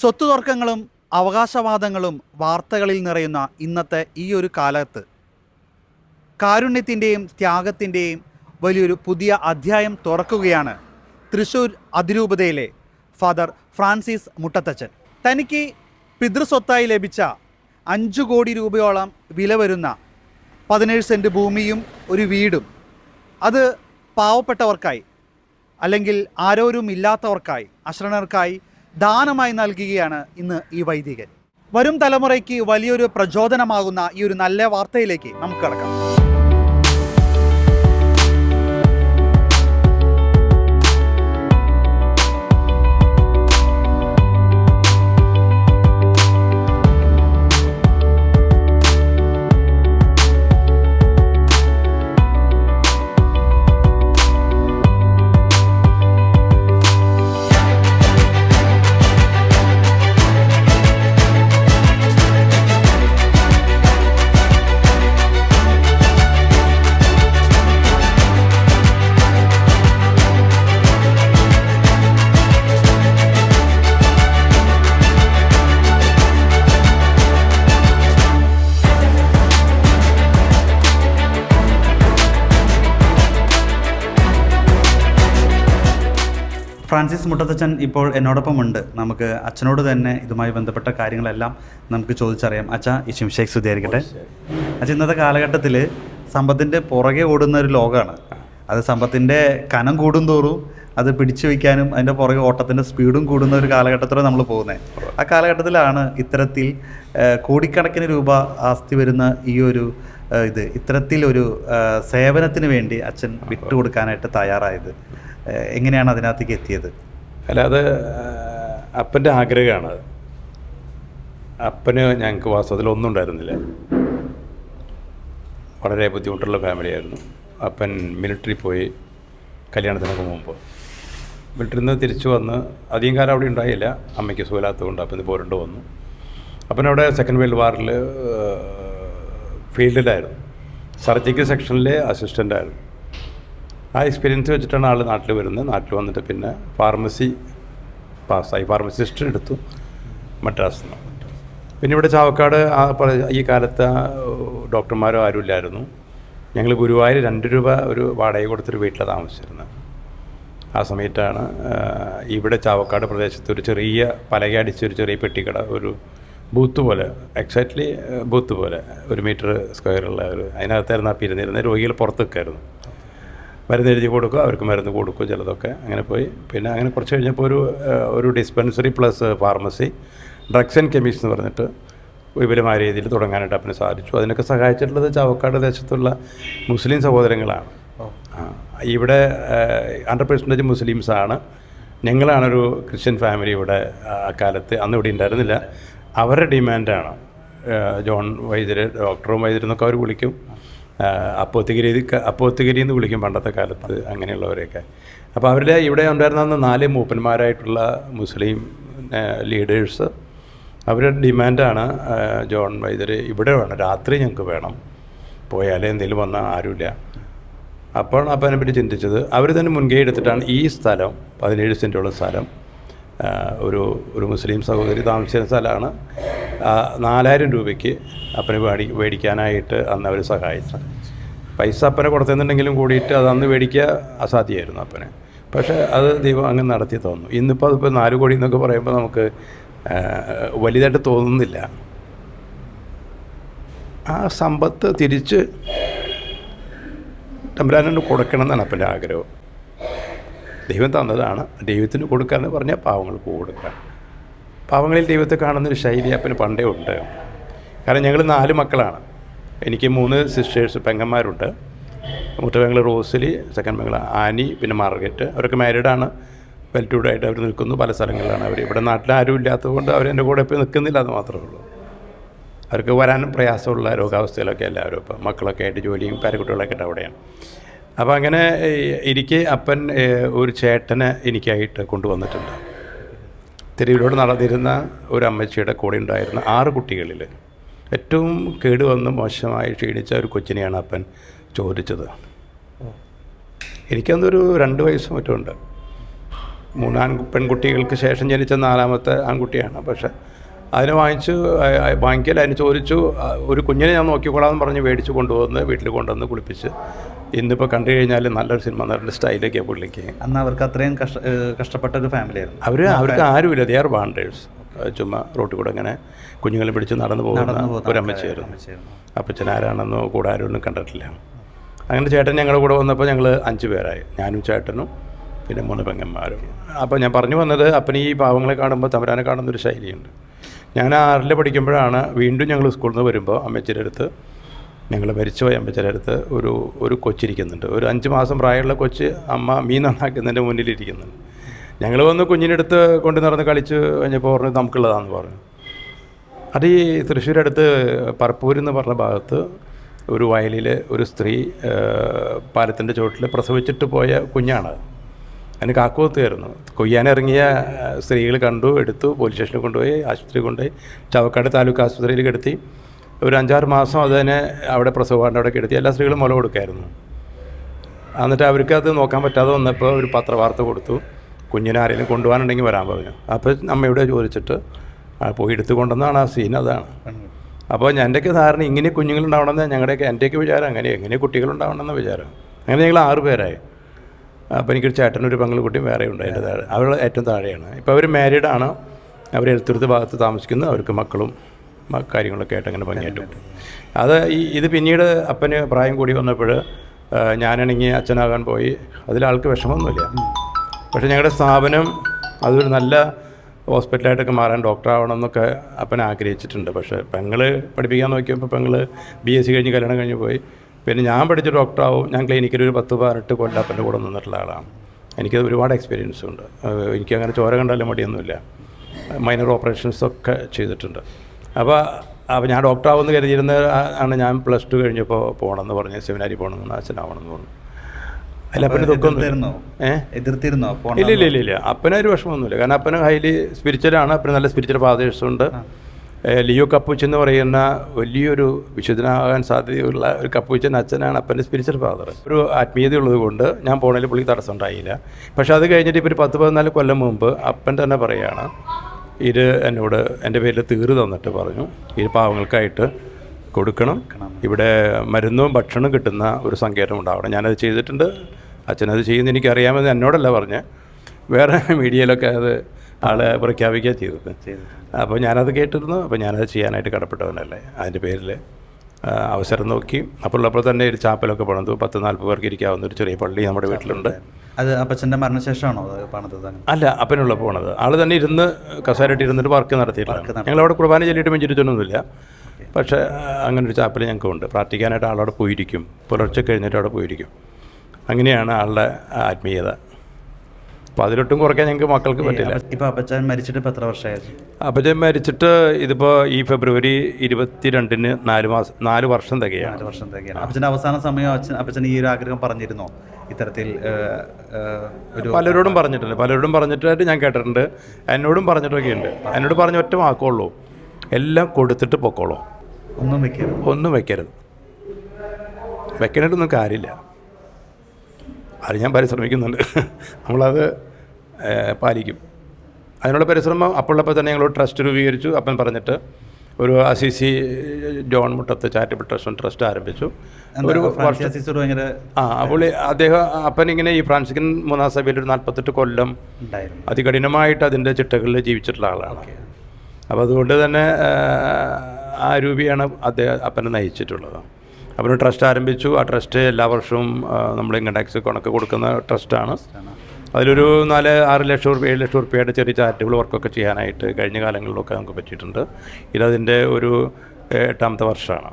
സ്വത്ത് തർക്കങ്ങളും അവകാശവാദങ്ങളും വാർത്തകളിൽ നിറയുന്ന ഇന്നത്തെ ഈ ഒരു കാലത്ത് കാരുണ്യത്തിന്റെയും ത്യാഗത്തിന്റെയും വലിയൊരു പുതിയ അധ്യായം തുറക്കുകയാണ് തൃശ്ശൂർ അതിരൂപതയിലെ ഫാദർ ഫ്രാൻസിസ് മുട്ടത്തച്ചൻ തനിക്ക് പിതൃസ്വത്തായി ലഭിച്ച അഞ്ചു കോടി രൂപയോളം വില വരുന്ന പതിനേഴ് സെന്റ് ഭൂമിയും ഒരു വീടും. അത് പാവപ്പെട്ടവർക്കായി അല്ലെങ്കിൽ ആരോരും ഇല്ലാത്തവർക്കായി അശ്രണർക്കായി ദാനമായി നൽകുകയാണ് ഇന്ന് ഈ വൈദികൻ. വരും തലമുറയ്ക്ക് വലിയൊരു പ്രചോദനമാകുന്ന ഈ ഒരു നല്ല വാർത്തയിലേക്ക് നമുക്ക് കിടക്കാം. മുട്ടത്തച്ഛൻ ഇപ്പോൾ എന്നോടൊപ്പം ഉണ്ട് നമുക്ക് അച്ഛനോട് തന്നെ ഇതുമായി ബന്ധപ്പെട്ട കാര്യങ്ങളെല്ലാം നമുക്ക് ചോദിച്ചറിയാം. അച്ഛ ഈ ശിംഷേഖ് സ്തുതിയായിരിക്കട്ടെ. അച്ഛ ഇന്നത്തെ കാലഘട്ടത്തിൽ സമ്പത്തിന്റെ പുറകെ ഓടുന്ന ഒരു ലോകമാണ് അത് സമ്പത്തിന്റെ കനം കൂടുന്തോറും അത് പിടിച്ചു വയ്ക്കാനും അതിന്റെ പുറകെ ഓട്ടത്തിന്റെ സ്പീഡും കൂടുന്ന ഒരു കാലഘട്ടത്തിലാണ് നമ്മൾ പോകുന്നത് ആ കാലഘട്ടത്തിലാണ് ഇത്തരത്തിൽ കോടിക്കണക്കിന് രൂപ ആസ്തി വരുന്ന ഈ ഒരു ഇത് ഇത്തരത്തിലൊരു സേവനത്തിന് വേണ്ടി അച്ഛൻ വിട്ടുകൊടുക്കാനായിട്ട് തയ്യാറായത്. എങ്ങനെയാണ് അതിനകത്തേക്ക് എത്തിയത്? അല്ല അത് അപ്പന്റെ ആഗ്രഹമാണ് അപ്പന് ഞങ്ങൾക്ക് വാസ്തവത്തിൽ ഒന്നും ഉണ്ടായിരുന്നില്ല. വളരെ ബുദ്ധിമുട്ടുള്ള ഫാമിലിയായിരുന്നു അപ്പൻ മിലിറ്ററി പോയി കല്യാണത്തിനൊക്കെ മുമ്പ് മിലിറ്ററിയിൽ നിന്ന് തിരിച്ചു വന്ന് അധികം കാലം അവിടെ ഉണ്ടായില്ല. അമ്മയ്ക്ക് സുഖമില്ലാത്തതുകൊണ്ട് അപ്പന് പോരണ്ട് വന്നു. അപ്പനവിടെ സെക്കൻഡ് വേൾഡ് വാറിൽ ഫീൽഡിലായിരുന്നു. സർജിക്കൽ സെക്ഷനിലെ അസിസ്റ്റന്റായിരുന്നു ആ എക്സ്പീരിയൻസ് വെച്ചിട്ടാണ് ആൾ നാട്ടിൽ വരുന്നത്. നാട്ടിൽ വന്നിട്ട് പിന്നെ ഫാർമസി പാസ്സായി ഫാർമസിസ്റ്റ് എടുത്തു. മദ്രാസിൽ നിന്ന്. പിന്നെ ഇവിടെ ചാവക്കാട് ആ ഈ കാലത്ത് ഡോക്ടർമാരോ ആരും ഇല്ലായിരുന്നു. ഞങ്ങൾ ഗുരുവായൂർ രണ്ട് രൂപ ഒരു വാടക കൊടുത്തൊരു വീട്ടിൽ താമസിച്ചിരുന്നത്. ആ സമയത്താണ് ഇവിടെ ചാവക്കാട് പ്രദേശത്ത് ഒരു ചെറിയ പലക ഒരു ചെറിയ പെട്ടിക്കട ഒരു ബൂത്ത് പോലെ എക്സാക്ട്ലി ബൂത്ത് പോലെ ഒരു മീറ്റർ സ്ക്വയറുള്ള ഒരു അതിനകത്തായിരുന്നു ആ പിരിഞ്ഞിരുന്നത്. രോഗികൾ പുറത്ത് നിൽക്കായിരുന്നു. മരുന്ന് എഴുതി കൊടുക്കും അവർക്ക് മരുന്ന് കൊടുക്കും ചിലതൊക്കെ. അങ്ങനെ പോയി. പിന്നെ അങ്ങനെ കുറച്ച് കഴിഞ്ഞപ്പോൾ ഒരു ഒരു dispensary plus pharmacy drugs and chemicals എന്ന് പറഞ്ഞിട്ട് വിപുലമായ രീതിയിൽ തുടങ്ങാനായിട്ട് അപ്പന് സാധിച്ചു. അതിനൊക്കെ സഹായിച്ചിട്ടുള്ളത് ചാവക്കാട് ദേശത്തുള്ള മുസ്ലിം സഹോദരങ്ങളാണ്. ആ, ഇവിടെ ഹൺഡ്രഡ് പെർസെന്റേജ് മുസ്ലിംസാണ് ഞങ്ങളാണൊരു ക്രിസ്ത്യൻ ഫാമിലി ഇവിടെ അക്കാലത്ത്. അന്ന് ഇവിടെ ഉണ്ടായിരുന്നില്ല. അവരുടെ ഡിമാൻഡാണ് ജോൺ വൈദ്യർ ഡോക്ടറും വൈദ്യരെന്നൊക്കെ അവർ വിളിക്കും. അപ്പോത്തുഗിരി അപ്പോത്തുകരി എന്ന് വിളിക്കും പണ്ടത്തെ കാലത്ത് അങ്ങനെയുള്ളവരെയൊക്കെ. അപ്പോൾ അവരുടെ ഇവിടെ ഉണ്ടായിരുന്ന നാല് മൂപ്പന്മാരായിട്ടുള്ള മുസ്ലിം ലീഡേഴ്സ്. അവരുടെ ഡിമാൻഡാണ് ജോൺ വൈദ്യർ ഇവിടെ വേണം രാത്രി ഞങ്ങൾക്ക് വേണം. പോയാലേ എന്തെങ്കിലും വന്നാൽ ആരുമില്ല. അപ്പോൾ അപ്പം അതിനെപ്പറ്റി ചിന്തിച്ചത് അവർ തന്നെ മുൻകൈ എടുത്തിട്ടാണ് ഈ സ്ഥലം പതിനേഴ് സെന്റുള്ള സ്ഥലം ഒരു ഒരു മുസ്ലിം സഹോദരി താമസിച്ചിരുന്ന സ്ഥലമാണ്. നാലായിരം രൂപയ്ക്ക് അപ്പനെ മേടി മേടിക്കാനായിട്ട് അന്ന് അവർ സഹായിച്ചു. പൈസ അപ്പനെ കൊടുത്തെന്നുണ്ടെങ്കിലും കൂടിയിട്ട് അത് അന്ന് മേടിക്കുക അസാധ്യമായിരുന്നു അപ്പനെ. പക്ഷേ അത് ദൈവം അങ്ങ് നടത്തി തന്നു. ഇന്നിപ്പോൾ അതിപ്പോൾ നാല് കോടി എന്നൊക്കെ പറയുമ്പോൾ നമുക്ക് വലുതായിട്ട് തോന്നുന്നില്ല. ആ സമ്പത്ത് തിരിച്ച് തമ്പുരാനോട് കൊടുക്കണം എന്നാണ് അപ്പന്റെ ആഗ്രഹം. ദൈവം തന്നതാണ്. ദൈവത്തിന് കൊടുക്കാന്ന് പറഞ്ഞാൽ പാവങ്ങൾക്ക് കൊടുക്കുക പാവങ്ങളിൽ ദൈവത്തെ കാണുന്നൊരു ശൈലി അപ്പന് പണ്ടേ ഉണ്ട്. കാരണം ഞങ്ങൾ നാല് മക്കളാണ്. എനിക്ക് മൂന്ന് സിസ്റ്റേഴ്സ് പെങ്ങന്മാരുണ്ട്. മുട്ട പെങ്ങൾ റോസലി സെക്കൻഡ് പെങ്ങൾ ആനി പിന്നെ മാർഗറ്റ് അവരൊക്കെ മാരീഡാണ് വെൽറ്റൂഡായിട്ട് അവർ നിൽക്കുന്നു. പല സ്ഥലങ്ങളിലാണ് അവർ ഇവിടെ നാട്ടിൽ ആരും ഇല്ലാത്തതുകൊണ്ട് അവരെന്റെ കൂടെ ഇപ്പോൾ നിൽക്കുന്നില്ല എന്ന് മാത്രമേ ഉള്ളൂ. അവർക്ക് വരാനും പ്രയാസമുള്ള രോഗാവസ്ഥയിലൊക്കെ എല്ലാവരും ഇപ്പം മക്കളൊക്കെ ആയിട്ട് ജോലിയും പേരക്കുട്ടികളൊക്കെ ആയിട്ട് അവിടെയാണ്. അപ്പോൾ അങ്ങനെ എനിക്ക് അപ്പൻ ഒരു ചേട്ടനെ എനിക്കായിട്ട് കൊണ്ടുവന്നിട്ടുണ്ട്. തെരുവിലൂടെ നടന്നിരുന്ന ഒരു അമ്മച്ചിയുടെ കൂടെ ഉണ്ടായിരുന്ന ആറ് കുട്ടികളിൽ ഏറ്റവും കേടുവന്ന് മോശമായി ക്ഷീണിച്ച ഒരു കൊച്ചിനെയാണ് അപ്പൻ ചോദിച്ചത്. എനിക്കന്നൊരു രണ്ട് വയസ്സ് മറ്റും ഉണ്ട്. മൂന്നാം ആൺ പെൺകുട്ടികൾക്ക് ശേഷം ജനിച്ച നാലാമത്തെ ആൺകുട്ടിയാണ്. പക്ഷേ അതിനെ വാങ്ങിച്ച് വാങ്ങിക്കൽ അതിന് ചോദിച്ചു ഒരു കുഞ്ഞിനെ ഞാൻ നോക്കിക്കോളാമെന്ന് പറഞ്ഞ് മേടിച്ച് കൊണ്ടുവന്ന് വീട്ടിൽ കൊണ്ടുവന്ന് കുളിപ്പിച്ച് ഇന്നിപ്പോൾ കണ്ടു കഴിഞ്ഞാൽ നല്ലൊരു സിനിമ നടന്റെ സ്റ്റൈലൊക്കെ പുള്ളിക്ക്. അന്ന് അവർക്ക് അത്രയും കഷ്ട കഷ്ടപ്പെട്ട ഒരു ഫാമിലി ആയിരുന്നു. അവർ അവർക്ക് ആരുമില്ല. ദേ ആർ വാണ്ടേഴ്സ് ചുമ്മാ റോട്ടിൽ കൂടെ അങ്ങനെ കുഞ്ഞുങ്ങളെ പിടിച്ച് നടന്നു പോകുന്ന ഒരു അമ്മച്ചിയായിരുന്നു. അമ്മച്ചിയായിരുന്നു. അപ്പച്ചൻ ആരാണെന്നോ കൂടെ ആരും കണ്ടിട്ടില്ല. അങ്ങനെ ചേട്ടൻ ഞങ്ങളുടെ കൂടെ വന്നപ്പോൾ ഞങ്ങൾ അഞ്ച് പേരായി. ഞാനും ചേട്ടനും പിന്നെ മൂന്ന് പെങ്ങന്മാരും. അപ്പോൾ ഞാൻ പറഞ്ഞു വന്നത് അപ്പന് ഈ പാവങ്ങളെ കാണുമ്പോൾ തമരാനെ കാണുന്നൊരു ശൈലിയുണ്ട്. ഞാൻ ആറിൽ പഠിക്കുമ്പോഴാണ് വീണ്ടും ഞങ്ങൾ സ്കൂളിൽ നിന്ന് വരുമ്പോൾ അമ്മച്ചിയുടെ അടുത്ത് ഞങ്ങൾ മരിച്ചുപോയ അമ്പച്ചരടുത്ത് ഒരു ഒരു കൊച്ചിരിക്കുന്നുണ്ട്. ഒരു അഞ്ച് മാസം പ്രായമുള്ള കൊച്ച് അമ്മ മീൻ നന്നാക്കുന്നതിന്റെ മുന്നിലിരിക്കുന്നുണ്ട് ഞങ്ങൾ വന്ന് കുഞ്ഞിനെടുത്ത് കൊണ്ട് നടന്ന് കളിച്ച് കഴിഞ്ഞപ്പോൾ പറഞ്ഞു നമുക്കുള്ളതാണെന്ന് പറഞ്ഞു. അത് ഈ തൃശ്ശൂരടുത്ത് പറപ്പൂരെന്ന് പറഞ്ഞ ഭാഗത്ത് ഒരു വയലിൽ ഒരു സ്ത്രീ പാലത്തിന്റെ ചുവട്ടിൽ പ്രസവിച്ചിട്ട് പോയ കുഞ്ഞാണ്. അതിന് കാക്കുകൊത്തുകയായിരുന്നു കൊയ്യാനിറങ്ങിയ സ്ത്രീകൾ കണ്ടു എടുത്തു പോലീസ് സ്റ്റേഷനിൽ കൊണ്ടുപോയി ആശുപത്രി കൊണ്ടുപോയി ചവക്കാട് താലൂക്ക് ആശുപത്രിയിൽ കിടത്തി ഒരു അഞ്ചാറ് മാസം അതിനെ അവിടെ പ്രസവമാണ്ട് അവിടെ കിടത്തി എല്ലാ സ്ത്രീകളും മുല കൊടുക്കായിരുന്നു. എന്നിട്ട് അവർക്ക് അത് നോക്കാൻ പറ്റാതെ വന്നപ്പോൾ ഒരു പത്രവാർത്ത കൊടുത്തു. കുഞ്ഞിനെ ആരെങ്കിലും കൊണ്ടുപോകാനുണ്ടെങ്കിൽ വരാൻ പറഞ്ഞു. അപ്പോൾ അമ്മയോട് ചോദിച്ചിട്ട് പോയി എടുത്തു കൊണ്ടുവന്നാണ് ആ സീൻ അതാണ്. അപ്പോൾ എന്റെയൊക്കെ ധാരണ ഇങ്ങനെ കുഞ്ഞുങ്ങളുണ്ടാവണമെന്ന് ഞങ്ങളുടെയൊക്കെ എന്റെയൊക്കെ വിചാരം അങ്ങനെ എങ്ങനെ കുട്ടികളുണ്ടാവണമെന്ന വിചാരം. അങ്ങനെ ഞങ്ങൾ ആറ് പേരായി. അപ്പോൾ എനിക്കൊരു ചേട്ടനൊരു കുട്ടിയും വേറെ ഉണ്ട് അതിന്റെ താഴെ. അവൾ ഏറ്റവും താഴെയാണ്. ഇപ്പോൾ അവർ മാരീഡാണ് അവർ എഴുത്തുരുത്ത് ഭാഗത്ത് താമസിക്കുന്നു. അവർക്ക് മക്കളും കാര്യങ്ങളൊക്കെ ആയിട്ട് അങ്ങനെ ഭംഗിയായിട്ട് അത് ഈ ഇത് പിന്നീട് അപ്പന് പ്രായം കൂടി വന്നപ്പോൾ ഞാനാണെങ്കിൽ അച്ഛനാകാൻ പോയി. അതിലാൾക്ക് വിഷമമൊന്നുമില്ല. പക്ഷേ ഞങ്ങളുടെ സ്ഥാപനം അതൊരു നല്ല ഹോസ്പിറ്റലായിട്ടൊക്കെ മാറാൻ ഡോക്ടർ ആവണം എന്നൊക്കെ അപ്പൻ ആഗ്രഹിച്ചിട്ടുണ്ട്. പക്ഷേ പെങ്ങൾ പഠിപ്പിക്കാൻ നോക്കിയപ്പോൾ പെങ്ങൾ ബി എസ് സി കഴിഞ്ഞ് കല്യാണം കഴിഞ്ഞ് പോയി. പിന്നെ ഞാൻ പഠിച്ച ഡോക്ടറാവും. ഞാൻ ക്ലിനിക്കിൽ ഒരു പത്ത് പതിനെട്ട് കൊല്ലം അപ്പന്റെ കൂടെ നിന്നിട്ടുള്ള ആളാണ്. എനിക്കത് ഒരുപാട് എക്സ്പീരിയൻസ് ഉണ്ട്. ഏഹ് എനിക്ക് അങ്ങനെ ചോര കണ്ടാലും മടിയൊന്നുമില്ല. മൈനർ ഓപ്പറേഷൻസൊക്കെ ചെയ്തിട്ടുണ്ട്. അപ്പോൾ അപ്പോൾ ഞാൻ ഡോക്ടർ ആവുമെന്ന് കരുതിയിരുന്ന ആണ് ഞാൻ പ്ലസ് ടു കഴിഞ്ഞപ്പോൾ പോകണമെന്ന് പറഞ്ഞ് സെമിനാരി പോകണമെന്ന് അച്ഛനാവണമെന്ന് പറഞ്ഞു. അല്ല അപ്പന് ദുഃഖമൊന്നും ഏഹ് എതിർത്തിരുന്നോ? ഇല്ല ഇല്ല ഇല്ല ഇല്ല. അപ്പനൊരു വിഷമമൊന്നുമില്ല. കാരണം അപ്പന് ഹൈലി സ്പിരിച്വലാണ് അപ്പന് നല്ല സ്പിരിച്വൽ ഫാദേഴ്സ് ഉണ്ട്. ലിയോ കപ്പൂച്ച് എന്ന് പറയുന്ന വലിയൊരു വിശുദ്ധനാകാൻ സാധ്യതയുള്ള ഒരു കപ്പൂച്ചൻ അച്ഛനാണ് അപ്പന്റെ സ്പിരിച്വൽ ഫാദർ ഒരു ആത്മീയതയുള്ളത് കൊണ്ട് ഞാൻ പോണതിൽ പുള്ളിക്ക് തടസ്സം ഉണ്ടായില്ല. പക്ഷെ അത് കഴിഞ്ഞിട്ട് ഇപ്പോൾ ഒരു പത്ത് പതിനാല് കൊല്ലം മുമ്പ് അപ്പൻ തന്നെ പറയുകയാണ് ഇത് എന്നോട് എന്റെ പേരിൽ തീറ് തന്നിട്ട് പറഞ്ഞു. ഇത് പാവങ്ങൾക്കായിട്ട് കൊടുക്കണം. ഇവിടെ മരുന്നും ഭക്ഷണവും കിട്ടുന്ന ഒരു സങ്കേതം ഉണ്ടാവണം. ഞാനത് ചെയ്തിട്ടുണ്ട്. അച്ഛനത് ചെയ്യുന്ന എനിക്കറിയാമെന്ന് എന്നോടല്ല പറഞ്ഞ്. വേറെ മീഡിയയിലൊക്കെ അത് ആളെ പ്രഖ്യാപിക്കുക ചെയ്തത് അപ്പോൾ ഞാനത് കേട്ടിരുന്നു. അപ്പോൾ ഞാനത് ചെയ്യാനായിട്ട് കടപ്പെട്ടവനല്ലേ അതിന്റെ പേരിൽ. അവസരം നോക്കി. അപ്പോൾ ഉള്ളപ്പോൾ തന്നെ ഒരു ചാപ്പലൊക്കെ പണിതു. പത്ത് നാൽപ്പത് പേർക്ക് ഇരിക്കാവുന്ന ഒരു ചെറിയ പള്ളി നമ്മുടെ വീട്ടിലുണ്ട്. അത് അപ്പച്ചന്റെ മരണശേഷമാണോ അത് പണിതത് അല്ല അപ്പനുള്ള പോണത്. ആൾ തന്നെ ഇരുന്ന് കസേരയിട്ട് ഇരുന്നിട്ട് വർക്ക് നടത്തിയിട്ടില്ല. ഞങ്ങളവിടെ കുർബാന ചൊല്ലിയിട്ട് മെഞ്ചിരിച്ചൊന്നുമില്ല. പക്ഷേ അങ്ങനെ ഒരു ചാപ്പൽ ഞങ്ങൾക്കുണ്ട്. പ്രാർത്ഥിക്കാനായിട്ട് ആളവിടെ പോയിരിക്കും. പുലർച്ചെ കഴിഞ്ഞിട്ട് അവിടെ പോയിരിക്കും. അങ്ങനെയാണ് ആളുടെ ആത്മീയത. അപ്പോൾ അതിലൊട്ടും കുറയ്ക്കാൻ ഞങ്ങൾക്ക് മക്കൾക്ക് പറ്റില്ല. ഇപ്പോൾ അപ്പച്ചൻ മരിച്ചിട്ട് ഇപ്പോൾ എത്ര വർഷമായി? അപ്പച്ചൻ മരിച്ചിട്ട് ഇതിപ്പോൾ ഈ ഫെബ്രുവരി ഇരുപത്തിരണ്ടിന് നാല് മാസം നാല് വർഷം തികയാണ്. നാല് വർഷം തികയാണ്. അപ്പച്ചന്റെ അവസാന സമയം അച്ഛൻ അപ്പച്ചൻ ഈ ഒരു ആഗ്രഹം പറഞ്ഞിരുന്നോ? ഇത്തരത്തിൽ ഒരു പലരോടും പറഞ്ഞിട്ടുണ്ട്. പലരോടും പറഞ്ഞിട്ടായിട്ട് ഞാൻ കേട്ടിട്ടുണ്ട്. എന്നോടും പറഞ്ഞിട്ടൊക്കെ ഉണ്ട് എന്നോട് പറഞ്ഞ ഒറ്റ വാക്കുള്ളൂ. എല്ലാം കൊടുത്തിട്ട് പൊക്കോളൂ. ഒന്നും വെക്കരുത്. ഒന്നും വെക്കരുത്. വെക്കാനായിട്ടൊന്നും കാര്യമില്ല. അത് ഞാൻ പരിശ്രമിക്കുന്നുണ്ട്. നമ്മളത് പാലിക്കും. അതിനുള്ള പരിശ്രമം അപ്പോഴപ്പോൾ തന്നെ ഞങ്ങൾ ട്രസ്റ്റ് രൂപീകരിച്ചു. അപ്പൻ പറഞ്ഞിട്ട് ഒരു Assisi John Muttath charitable trust trust ആരംഭിച്ചു. ഒരു വർഷം ആ അപ്പോൾ അദ്ദേഹം അപ്പൻ ഇങ്ങനെ ഈ ഫ്രാൻസിക്കൻ മൂന്നാം സഭയിൽ ഒരു നാൽപ്പത്തെട്ട് കൊല്ലം ഉണ്ടായിരുന്നു. അതികഠിനമായിട്ട് അതിന്റെ ചിട്ടകളിൽ ജീവിച്ചിട്ടുള്ള ആളാണ്. അപ്പോൾ അതുകൊണ്ട് തന്നെ ആ, രൂപിയാണ് അദ്ദേഹം അപ്പനെ നയിച്ചിട്ടുള്ളത്. അപ്പോൾ ട്രസ്റ്റ് ആരംഭിച്ചു. ആ ട്രസ്റ്റ് എല്ലാ വർഷവും നമ്മൾ ഇൻകം ടാക്സ് കണക്ക് കൊടുക്കുന്ന ട്രസ്റ്റാണ്. അതിലൊരു നാല് ആറ് ലക്ഷം റുപ്യ ഏഴ് ലക്ഷം റുപ്യയുടെ ചെറിയ ചാരിറ്റബിൾ വർക്കൊക്കെ ചെയ്യാനായിട്ട് കഴിഞ്ഞ കാലങ്ങളിലൊക്കെ നമുക്ക് പറ്റിയിട്ടുണ്ട്. ഇതതിന്റെ ഒരു എട്ടാമത്തെ വർഷമാണ്.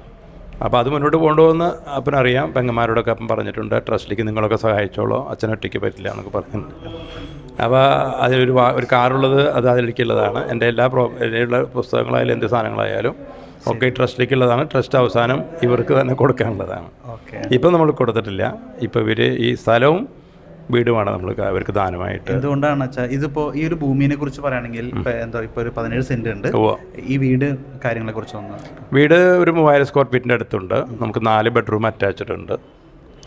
അപ്പോൾ അത് മുന്നോട്ട് കൊണ്ടുപോകുന്ന അപ്പനറിയാം പെങ്ങന്മാരോടൊക്കെ അപ്പം പറഞ്ഞിട്ടുണ്ട് ട്രസ്റ്റിലേക്ക് നിങ്ങളൊക്കെ സഹായിച്ചോളൂ. അച്ഛനൊറ്റയ്ക്ക് പറ്റില്ല എന്നൊക്കെ പറഞ്ഞിട്ടുണ്ട്. അപ്പോൾ അതിലൊരു വാ- ഒരു കാറുള്ളത് അത് അതിലേക്കുള്ളതാണ്. എന്റെ എല്ലാ പ്രോ എല്ലാ പുസ്തകങ്ങളായാലും എന്ത് സാധനങ്ങളായാലും ഒക്കെ ട്രസ്റ്റിലേക്കുള്ളതാണ്. ട്രസ്റ്റ് അവസാനം ഇവർക്ക് തന്നെ കൊടുക്കാനുള്ളതാണ്. ഓക്കെ. ഇപ്പം നമ്മൾ കൊടുത്തിട്ടില്ല. ഇപ്പോൾ ഇവർ ഈ സ്ഥലവും വീടുമാണ് നമ്മൾ അവർക്ക് ദാനമായിട്ട്. എന്തുകൊണ്ടാണ് വെച്ചാൽ ഇതിപ്പോ ഈ ഒരു ഭൂമിയെ കുറിച്ച് പറയുകയാണെങ്കിൽ എന്താ ഇപ്പൊ ഒരു പതിനേഴ് സെന്റ് ഉണ്ട്. ഈ വീട് കാര്യങ്ങളെ കുറിച്ച് ഒന്ന്. വീട് ഒരു മൂവായിരം സ്ക്വയർ ഫീറ്റിന്റെ അടുത്തുണ്ട്. നമുക്ക് നാല് ബെഡ്റൂം അറ്റാച്ച്ഡ് ഉണ്ട്.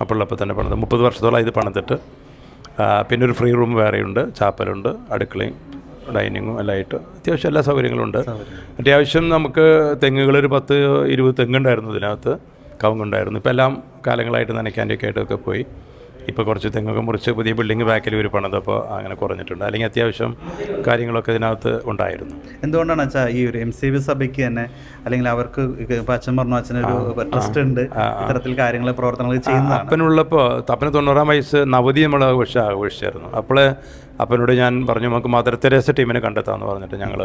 അപ്പോൾ ഉള്ളപ്പോൾ തന്നെ പണിത് മുപ്പത് വർഷത്തോളം ഇത് പണിതിട്ട് പിന്നെ ഒരു ഫ്രീ റൂം വേറെയുണ്ട്. ചാപ്പലുണ്ട് അടുക്കളയും ഡൈനിങ്ങും എല്ലാം ആയിട്ട് അത്യാവശ്യം എല്ലാ സൗകര്യങ്ങളും ഉണ്ട്. അത്യാവശ്യം നമുക്ക് തെങ്ങുകൾ ഒരു പത്ത് ഇരുപത് തെങ്ങുണ്ടായിരുന്നു ഇതിനകത്ത്. കവുങ്ങുണ്ടായിരുന്നു ഇപ്പോൾ എല്ലാം കാലങ്ങളായിട്ട് നനയ്ക്കാന്റെയൊക്കെ ആയിട്ടൊക്കെ പോയി. ഇപ്പോൾ കുറച്ച് തെങ്ങൊക്കെ മുറിച്ച് പുതിയ ബിൽഡിംഗ് ബാക്കിൽ ഒരു പണിതപ്പോൾ അങ്ങനെ കുറഞ്ഞിട്ടുണ്ട്. അല്ലെങ്കിൽ അത്യാവശ്യം കാര്യങ്ങളൊക്കെ ഇതിനകത്ത് ഉണ്ടായിരുന്നു. എന്തുകൊണ്ടാണ് അച്ഛാ ഈ ഒരു എം സി ബി സഭയ്ക്ക് തന്നെ അല്ലെങ്കിൽ അവർക്ക് അച്ഛൻ പറഞ്ഞു അച്ഛനൊരു ട്രസ്റ്റ് ഉണ്ട്. ഇത്തരത്തിൽ കാര്യങ്ങൾ പ്രവർത്തനങ്ങൾ ചെയ്യുന്നത് അപ്പനുള്ളപ്പോൾ അപ്പന് തൊണ്ണൂറാം വയസ്സ് നവതി നമ്മൾ ആഘോഷം ആഘോഷിച്ചായിരുന്നു. അപ്പോൾ അപ്പനോട് ഞാൻ പറഞ്ഞു നമുക്ക് മദർ തെരേസ ടീമിനെ കണ്ടെത്താമെന്ന് പറഞ്ഞിട്ട് ഞങ്ങൾ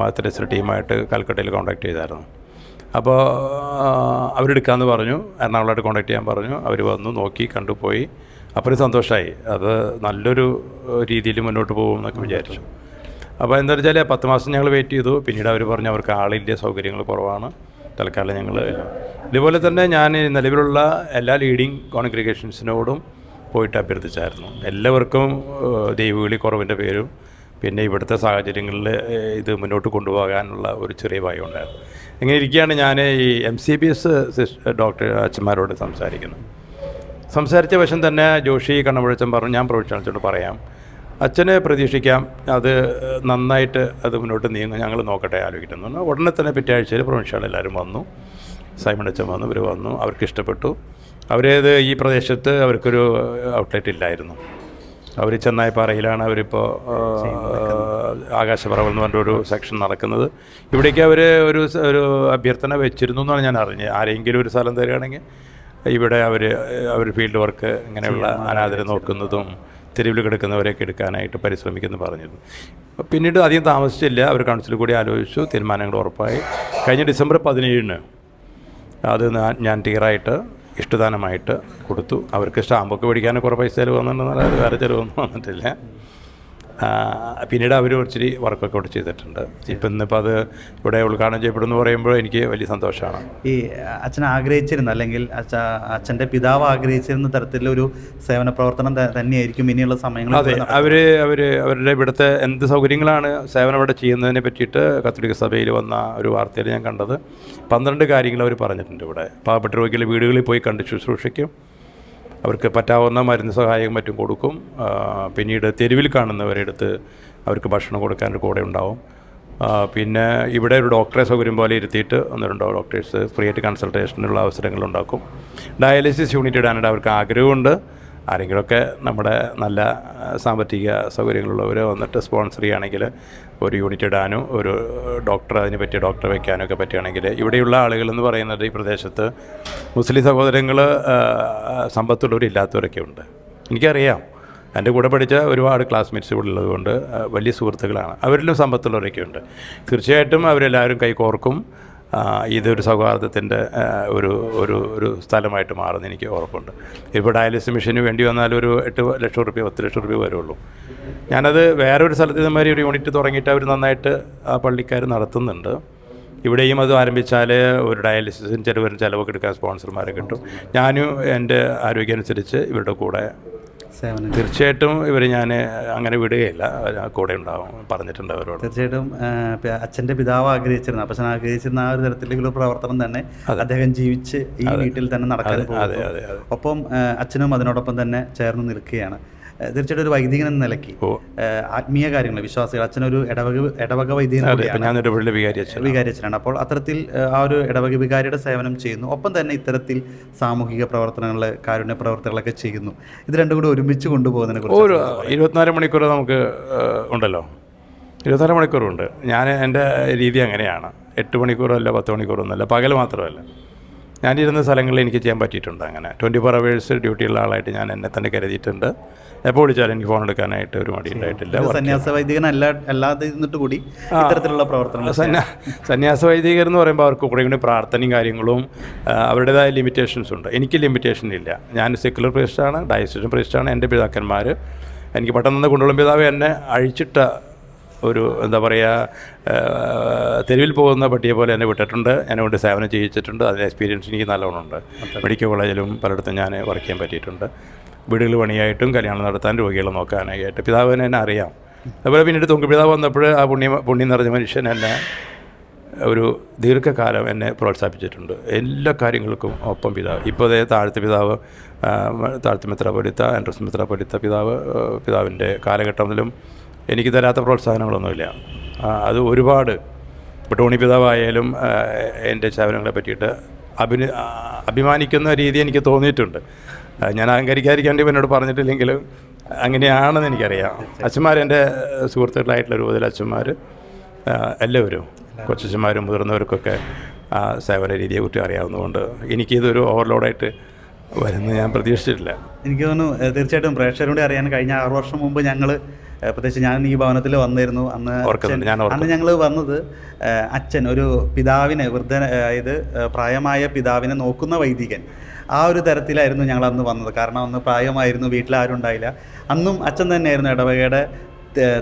മദർ തെരേസ ടീമായിട്ട് കൽക്കട്ടയിൽ കോൺടാക്ട് ചെയ്തായിരുന്നു. അപ്പോൾ അവരെടുക്കാമെന്ന് പറഞ്ഞു. എറണാകുളമായിട്ട് കോൺടാക്ട് ചെയ്യാൻ പറഞ്ഞു. അവർ വന്നു നോക്കി കണ്ടുപോയി അപ്പോൾ ഒരു സന്തോഷമായി അത് നല്ലൊരു രീതിയിൽ മുന്നോട്ട് പോകും എന്നൊക്കെ വിചാരിച്ചു. അപ്പോൾ എന്താ വെച്ചാൽ പത്ത് മാസം ഞങ്ങൾ വെയിറ്റ് ചെയ്തു. പിന്നീട് അവർ പറഞ്ഞു അവർക്ക് ആളില്ല സൗകര്യങ്ങൾ കുറവാണ്. തൽക്കാലം ഞങ്ങൾ ഇതുപോലെ തന്നെ ഞാൻ നിലവിലുള്ള എല്ലാ ലീഡിങ് കോൺഗ്രിഗേഷൻസിനോടും പോയിട്ട് അഭ്യർത്ഥിച്ചായിരുന്നു. എല്ലാവർക്കും ദൈവവിളി കുറവിന്റെ പേരും പിന്നെ ഇവിടുത്തെ സാഹചര്യങ്ങളിൽ ഇത് മുന്നോട്ട് കൊണ്ടുപോകാനുള്ള ഒരു ചെറിയ ഭയം ഉണ്ടായിരുന്നു. ഇങ്ങനെ ഇരിക്കുകയാണ് ഞാൻ ഈ M C B S doctor അച്ഛന്മാരോട് സംസാരിക്കുന്നത് സംസാരിച്ച വശം തന്നെ ജോഷി കണ്ണമുഴച്ചൻ പറഞ്ഞു ഞാൻ പ്രൊഫഷണൽസോട് പറയാം. അച്ഛനെ പ്രതീക്ഷിക്കാം. അത് നന്നായിട്ട് അത് മുന്നോട്ട് നീങ്ങും. ഞങ്ങൾ നോക്കട്ടെ ആലോചിക്കുന്നു. ഉടനെ തന്നെ പിറ്റേ ആഴ്ചയിൽ പ്രൊഫഷണൽ എല്ലാവരും വന്നു. സൈമൺ അച്ഛൻ വന്നു ഇവർ വന്നു അവർക്ക് ഇഷ്ടപ്പെട്ടു. അവരേത് ഈ പ്രദേശത്ത് അവർക്കൊരു ഔട്ട്ലെറ്റ് ഇല്ലായിരുന്നു. അവർ ചെന്നായിപ്പാറയിലാണ് അവരിപ്പോൾ ആകാശപ്പറവൽ എന്ന് പറഞ്ഞൊരു സെക്ഷൻ നടക്കുന്നത്. ഇവിടേക്ക് അവർ ഒരു ഒരു അഭ്യർത്ഥന വെച്ചിരുന്നു എന്നാണ് ഞാൻ അറിഞ്ഞത്. ആരെങ്കിലും ഒരു സ്ഥലം തരികയാണെങ്കിൽ ഇവിടെ അവർ അവർ ഫീൽഡ് വർക്ക് ഇങ്ങനെയുള്ള അനാഥരെ നോക്കുന്നതും തെരുവിൽ കിടക്കുന്നവരെയൊക്കെ എടുക്കാനായിട്ട് പരിശ്രമിക്കുന്നു പറഞ്ഞിരുന്നു. പിന്നീട് അധികം താമസിച്ചില്ല. അവർ കൗൺസിൽ കൂടി ആലോചിച്ചു. തീരുമാനങ്ങൾ ഉറപ്പായി. കഴിഞ്ഞ ഡിസംബർ പതിനേഴിന് അത് ഞാൻ- ഞാൻ ടീറായിട്ട് ഇഷ്ടദാനമായിട്ട് കൊടുത്തു. അവർക്ക് സ്റ്റാമ്പൊക്കെ മേടിക്കാൻ കുറേ പൈസ ചിലവ് വന്നിട്ടുണ്ടെന്നാൽ വേറെ ചിലവൊന്നും വന്നിട്ടില്ല. പിന്നീട് അവർ ഒത്തിരി വർക്കൊക്കെ ഇവിടെ ചെയ്തിട്ടുണ്ട്. ഇപ്പം ഇന്നിപ്പോൾ അത് ഇവിടെ ഉദ്ഘാടനം ചെയ്യപ്പെടുന്നു പറയുമ്പോൾ എനിക്ക് വലിയ സന്തോഷമാണ്. ഈ അച്ഛൻ ആഗ്രഹിച്ചിരുന്ന അല്ലെങ്കിൽ അച്ഛ അച്ഛന്റെ പിതാവ് ആഗ്രഹിച്ചിരുന്ന തരത്തിലൊരു സേവന പ്രവർത്തനം തന്നെയായിരിക്കും ഇനിയുള്ള സമയങ്ങൾ അതെ അവർ അവർ അവരുടെ ഇവിടുത്തെ എന്ത് സൗകര്യങ്ങളാണ് സേവനം ഇവിടെ ചെയ്യുന്നതിനെ പറ്റിയിട്ട് കത്തോലിക്ക സഭയിൽ വന്ന ഒരു വാർത്തയിൽ ഞാൻ കണ്ടത്. പന്ത്രണ്ട് കാര്യങ്ങൾ അവർ പറഞ്ഞിട്ടുണ്ട് ഇവിടെ. പാവപ്പെട്ട രോഗികളെ വീടുകളിൽ പോയി കണ്ട് ശുശ്രൂഷയ്ക്കും അവർക്ക് പറ്റാവുന്ന മരുന്ന് സഹായം മറ്റും കൊടുക്കും. പിന്നീട് തെരുവിൽ കാണുന്നവരെടുത്ത് അവർക്ക് ഭക്ഷണം കൊടുക്കാൻ ഒരു കൂടെ ഉണ്ടാവും. പിന്നെ ഇവിടെ ഒരു ഡോക്ടറെ സൗകര്യം പോലെ ഇരുത്തിയിട്ട് ഒന്ന് ഡോക്ടേഴ്സ് ഫ്രീ ആയിട്ട് കൺസൾട്ടേഷനുള്ള അവസരങ്ങളുണ്ടാക്കും ഡയാലിസിസ് യൂണിറ്റ് ഇടാനായിട്ട് അവർക്ക് ആഗ്രഹമുണ്ട്. ആരെങ്കിലുമൊക്കെ നമ്മുടെ നല്ല സാമ്പത്തിക സൗകര്യങ്ങളുള്ളവർ വന്നിട്ട് സ്പോൺസർ ചെയ്യുകയാണെങ്കിൽ ഒരു യൂണിറ്റ് ഇടാനും ഒരു ഡോക്ടർ അതിന് പറ്റിയ ഡോക്ടറെ വയ്ക്കാനും ഒക്കെ പറ്റുകയാണെങ്കിൽ ഇവിടെയുള്ള ആളുകളെന്ന് പറയുന്നത് ഈ പ്രദേശത്ത് മുസ്ലിം സഹോദരങ്ങൾ സമ്പത്തുള്ളവരില്ലാത്തവരൊക്കെ ഉണ്ട്. എനിക്കറിയാം. എന്റെ കൂടെ പഠിച്ച ഒരുപാട് ക്ലാസ്മേറ്റ്സ് ഇവിടെ ഉള്ളതുകൊണ്ട് വലിയ സുഹൃത്തുക്കളാണ്. അവരിലും സമ്പത്തുള്ളവരൊക്കെ ഉണ്ട്. തീർച്ചയായിട്ടും അവരെല്ലാവരും കൈകോർക്കും. ഇതൊരു സൗഹാർദ്ദത്തിന്റെ ഒരു ഒരു ഒരു സ്ഥലമായിട്ട് മാറുമെന്ന് എനിക്ക് ഉറപ്പുണ്ട്. ഇപ്പോൾ ഡയാലിസിസ് മെഷീന് വേണ്ടി വന്നാൽ ഒരു എട്ട് ലക്ഷം റുപ്യ പത്ത് ലക്ഷം റുപ്യ വരുള്ളൂ. ഞാനത് വേറൊരു സ്ഥലത്ത് ഇതുമാതിരി ഒരു യൂണിറ്റ് തുടങ്ങിയിട്ട് അവർ നന്നായിട്ട് പള്ളിക്കാർ നടത്തുന്നുണ്ട്. ഇവിടെയും അത് ആരംഭിച്ചാൽ ഒരു ഡയാലിസിസിന് ചിലവരും ചിലവൊക്കെ എടുക്കാൻ സ്പോൺസർമാരെ കിട്ടും. ഞാനും എന്റെ ആരോഗ്യം അനുസരിച്ച് ഇവരുടെ കൂടെ സേവനം തീർച്ചയായിട്ടും ഇവർ ഞാൻ അങ്ങനെ വിടുകയില്ല. കൂടെ ഉണ്ടാവും പറഞ്ഞിട്ടുണ്ട് അവരോട്. തീർച്ചയായിട്ടും അച്ഛന്റെ പിതാവ് ആഗ്രഹിച്ചിരുന്നു. അപ്പച്ചൻ ആഗ്രഹിച്ചിരുന്ന ആ ഒരു തരത്തിലുള്ള പ്രവർത്തനം തന്നെ അദ്ദേഹം ജീവിച്ച് ഈ വീട്ടിൽ തന്നെ നടക്കാൻ ഒപ്പം അച്ഛനും അതിനോടൊപ്പം തന്നെ ചേർന്ന് നിൽക്കുകയാണ്. തീർച്ചയായിട്ടും ഒരു വൈദികൻ എന്ന നിലയ്ക്ക് ആത്മീയ കാര്യങ്ങൾ വിശ്വാസികൾ അച്ഛനൊരു ഇടവക ഇടവക വൈദികൻ വികാരി അച്ഛനാണ്. അപ്പോൾ അത്തരത്തിൽ ആ, ഒരു ഇടവക വികാരിയുടെ സേവനം ചെയ്യുന്നു. ഒപ്പം തന്നെ ഇത്തരത്തിൽ സാമൂഹിക പ്രവർത്തനങ്ങൾ കാരുണ്യ പ്രവർത്തനങ്ങളൊക്കെ ചെയ്യുന്നു. ഇത് രണ്ടും കൂടി ഒരുമിച്ച് കൊണ്ടുപോകുന്നതിനെ കുറിച്ച് ഒരു ഇരുപത്തിനാല് മണിക്കൂർ നമുക്ക് ഉണ്ടല്ലോ. ഇരുപത്തിനാല് മണിക്കൂറുണ്ട്. ഞാൻ എന്റെ രീതി അങ്ങനെയാണ്. എട്ട് മണിക്കൂറല്ല പത്ത് മണിക്കൂറൊന്നുമല്ല പകൽ മാത്രമല്ല. ഞാനിരുന്ന സ്ഥലങ്ങളിൽ എനിക്ക് ചെയ്യാൻ പറ്റിയിട്ടുണ്ട് അങ്ങനെ. ട്വന്റി ഫോർ അവേഴ്സ് ഡ്യൂട്ടിയുള്ള ആളായിട്ട് ഞാൻ എന്നെ തന്നെ കരുതിയിട്ടുണ്ട്. എപ്പോൾ വിളിച്ചാലും എനിക്ക് ഫോൺ എടുക്കാനായിട്ട് ഒരു മടി ഉണ്ടായിട്ടില്ല. സന്യാസ വൈദികനല്ല അല്ലാതെ ഇരുന്നിട്ട് കൂടി ഇത്തരത്തിലുള്ള പ്രവർത്തനങ്ങൾ സന്യാ സന്യാസ വൈദികർ എന്ന് പറയുമ്പോൾ അവർക്ക് കുറേ കൂടി പ്രാർത്ഥനയും കാര്യങ്ങളും അവരുടേതായ ലിമിറ്റേഷൻസ് ഉണ്ട്. എനിക്ക് ലിമിറ്റേഷൻ ഇല്ല. ഞാൻ സെക്കുലർ പ്രീസ്റ്റാണ് ഡയസ്റ്റേഷൻ പ്രീസ്റ്റാണ് എന്റെ പിതാക്കന്മാർ എനിക്ക് പെട്ടെന്ന് കൊണ്ടുള്ള പിതാവ് എന്നെ അഴിച്ചിട്ട ഒരു എന്താ പറയുക തെരുവിൽ പോകുന്ന പട്ടിയെ പോലെ എന്നെ വിട്ടിട്ടുണ്ട്. എന്നെ കൊണ്ട് സേവനം ചെയ്യിച്ചിട്ടുണ്ട്. അതിന്റെ എക്സ്പീരിയൻസ് എനിക്ക് നല്ലോണമുണ്ട്. മെഡിക്കൽ കോളേജിലും പലയിടത്തും ഞാൻ വർക്ക് ചെയ്യാൻ പറ്റിയിട്ടുണ്ട്. വീടുകൾ പണിയായിട്ടും കല്യാണം നടത്താൻ രോഗികളെ നോക്കാനായിട്ട് പിതാവിനെ എന്നെ അറിയാം. അതുപോലെ പിന്നീട് തൊങ്കി പിതാവ് വന്നപ്പോൾ ആ പുണ്യ പുണ്യം നിറഞ്ഞ മനുഷ്യൻ എന്നെ ഒരു ദീർഘകാലം എന്നെ പ്രോത്സാഹിപ്പിച്ചിട്ടുണ്ട്. എല്ലാ കാര്യങ്ങൾക്കും ഒപ്പം പിതാവ്. ഇപ്പോൾ അതേ താഴത്തെ പിതാവ് താഴത്തെ എൻട്രസ് ആൻഡ്രസ് പൊരുത്ത പിതാവ് പിതാവിന്റെ കാലഘട്ടത്തിലും എനിക്ക് തരാത്ത പ്രോത്സാഹനങ്ങളൊന്നുമില്ല. അത് ഒരുപാട് ഇപ്പോൾ ടോണി പിതാവായാലും എന്റെ സേവനങ്ങളെ പറ്റിയിട്ട് അഭിന അഭിമാനിക്കുന്ന രീതി എനിക്ക് തോന്നിയിട്ടുണ്ട്. ഞാൻ അഹങ്കരിക്കാതിരിക്കാൻ എന്നോട് പറഞ്ഞിട്ടില്ലെങ്കിലും അങ്ങനെയാണെന്ന് എനിക്കറിയാം. അച്ഛന്മാർ എന്റെ സുഹൃത്തുക്കളായിട്ടുള്ള രൂപത്തിൽ അച്ഛന്മാർ എല്ലാവരും കൊച്ചച്ഛന്മാരും മുതിർന്നവർക്കൊക്കെ ആ സേവന രീതിയെക്കുറിച്ച് അറിയാവുന്നതുകൊണ്ട് എനിക്കിതൊരു ഓവർലോഡായിട്ട് വരുന്നത് ഞാൻ പ്രതീക്ഷിച്ചിട്ടില്ല. എനിക്ക് തോന്നുന്നു തീർച്ചയായിട്ടും പ്രേക്ഷകരോട് അറിയാൻ കഴിഞ്ഞ ആറു വർഷം മുമ്പ് ഞങ്ങൾ പ്രത്യേകിച്ച് ഞാൻ ഈ ഭവനത്തിൽ വന്നിരുന്നു. അന്ന്. അന്ന് ഞങ്ങൾ വന്നത് അച്ഛൻ ഒരു പിതാവിനെ വൃദ്ധ അതായത് പ്രായമായ പിതാവിനെ നോക്കുന്ന വൈദികൻ. ആ ഒരു തരത്തിലായിരുന്നു ഞങ്ങൾ അന്ന് വന്നത്. കാരണം അന്ന് പ്രായമായിരുന്നു വീട്ടിലാരും ഉണ്ടായില്ല. അന്നും അച്ഛൻ തന്നെയായിരുന്നു ഇടവകയുടെ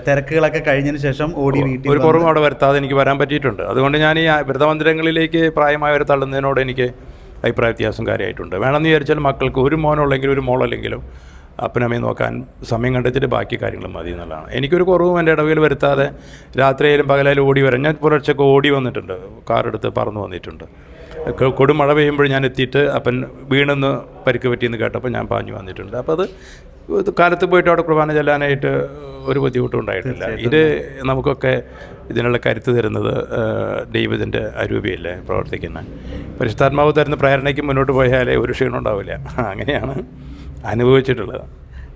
തിരക്കുകളൊക്കെ കഴിഞ്ഞതിന് ശേഷം ഓടി വീട്ടിൽ ഒരു കുറവും അവിടെ വരുത്താതെ എനിക്ക് വരാൻ പറ്റിയിട്ടുണ്ട്. അതുകൊണ്ട് ഞാൻ ഈ വ്രതമന്ദിരങ്ങളിലേക്ക് പ്രായമായവരെ തള്ളുന്നതിനോട് എനിക്ക് അഭിപ്രായ വ്യത്യാസം കാര്യമായിട്ടുണ്ട്. വേണമെന്ന് വിചാരിച്ചാൽ മക്കൾക്ക് ഒരു മോനുള്ളെങ്കിലും ഒരു മോളല്ലെങ്കിലും അപ്പനമ്മയെ നോക്കാൻ സമയം കണ്ടെത്തിയിട്ട് ബാക്കി കാര്യങ്ങൾ മതി എന്നുള്ളതാണ്. എനിക്കൊരു കുറവും എന്റെ ഇടവിൽ വരുത്താതെ രാത്രിയായാലും പകലായാലും ഓടി വരാം ഞാൻ പുലർച്ചൊക്കെ ഓടി വന്നിട്ടുണ്ട്. കാറെടുത്ത് പറന്നു വന്നിട്ടുണ്ട്. കൊടുമഴ പെയ്യുമ്പോൾ ഞാൻ എത്തിയിട്ട് അപ്പൻ വീണെന്ന് പരിക്ക് പറ്റിയെന്ന് കേട്ടപ്പോൾ ഞാൻ പാഞ്ഞു വന്നിട്ടുണ്ട്. അപ്പോൾ അത് കാലത്ത് പോയിട്ട് അവിടെ കുർബാന ചെല്ലാനായിട്ട് ഒരു ബുദ്ധിമുട്ടും ഉണ്ടായിട്ടില്ല ഇത് നമുക്കൊക്കെ ഇതിനുള്ള കരുത്ത് തരുന്നത് ദൈവത്തിന്റെ അരൂപിയല്ലേ പ്രവർത്തിക്കുന്നത് പരിശുദ്ധാത്മാവ് തരുന്ന പ്രേരണയ്ക്ക് മുന്നോട്ട് പോയാലേ ഒരു ക്ഷീണം ഉണ്ടാവില്ല അങ്ങനെയാണ്. അനുഭവിച്ചിട്ടുള്ളത്